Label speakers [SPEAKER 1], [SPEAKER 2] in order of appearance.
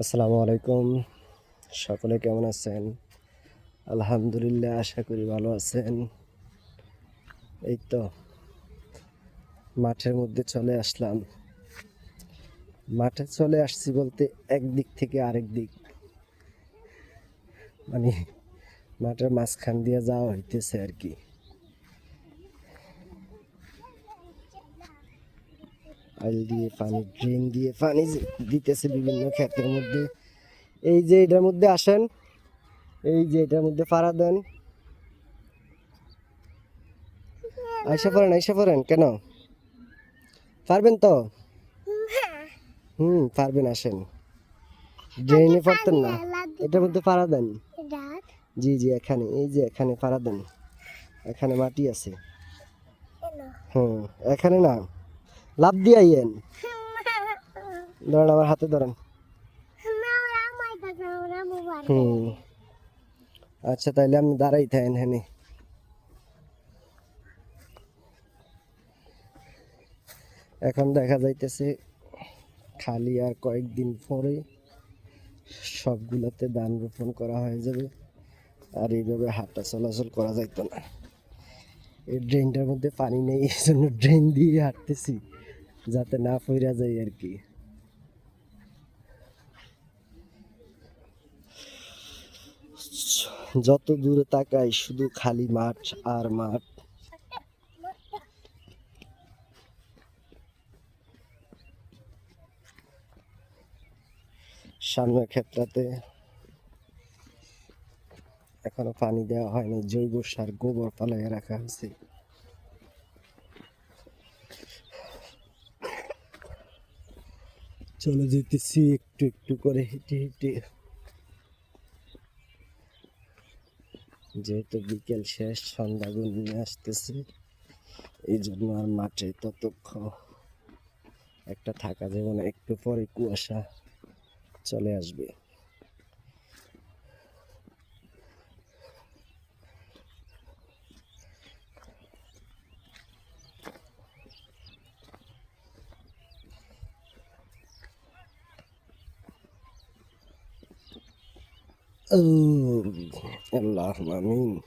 [SPEAKER 1] আসসালামু আলাইকুম। সকলে কেমন আছেন? আলহামদুলিল্লাহ, আশা করি ভালো আছেন। এই তো, মাঠের মধ্যে চলে আসলাম। মাঠে চলে আসছি বলতে এক দিক থেকে আরেক দিক। মানে মাঠের মাঝখান দিয়ে যাওয়া হইতেছে আর কি। আইল দিয়ে পানি ড্রেন দিয়ে পানি দিতেছে বিভিন্ন ক্ষেতের মধ্যে। এই যে এটার মধ্যে আসেন এই যে এটার মধ্যে পাড়া দেন। আইসা পড়েন আইসা পড়েন কেন? পারবেন তো? হুম পারবেন আসেন। ড্রেনে পড়তেন না। এটার মধ্যে পাড়া দেন। জি জি এখানে এই যে এখানে পাড়া দেন। এখানে মাটি আছে। হুম এখানে না। লাভ দিয়ে আইয়েন ধরেন আমার হাতে ধরেন। হুম। আচ্ছা তাইলে আমি দাঁড়াই থাকেন হ্যাঁ এখন দেখা যাইতেছে, খালি আর কয়েকদিন পরে সবগুলোতে ধান রোপণ করা হয়ে যাবে। আর এইভাবে হাঁটা চলাচল করা যাইতো না। এই ড্রেনটার মধ্যে পানি নেই, এই জন্য ড্রেন দিয়ে হাঁটতেছি। যাতে না ফইরা যায় আর কি। যত দূরে তাকাই, শুধু খালি মাঠ আর মাঠ। সামনের ক্ষেত্রতে এখনও পানি দেওয়া হয়নি, জৈব সার গোবর পালাইয়ে রাখা হয়েছে। চলে যেতেছি, একটু একটু করে হেঁটে হেঁটে। যেহেতু বিকেল শেষ, সন্ধ্যা নিয়ে আসতেছে এই জন্য আর মাঠে ততক্ষণ একটা থাকা যাবে না, একটু পরে কুয়াশা চলে আসবে। اللهم امين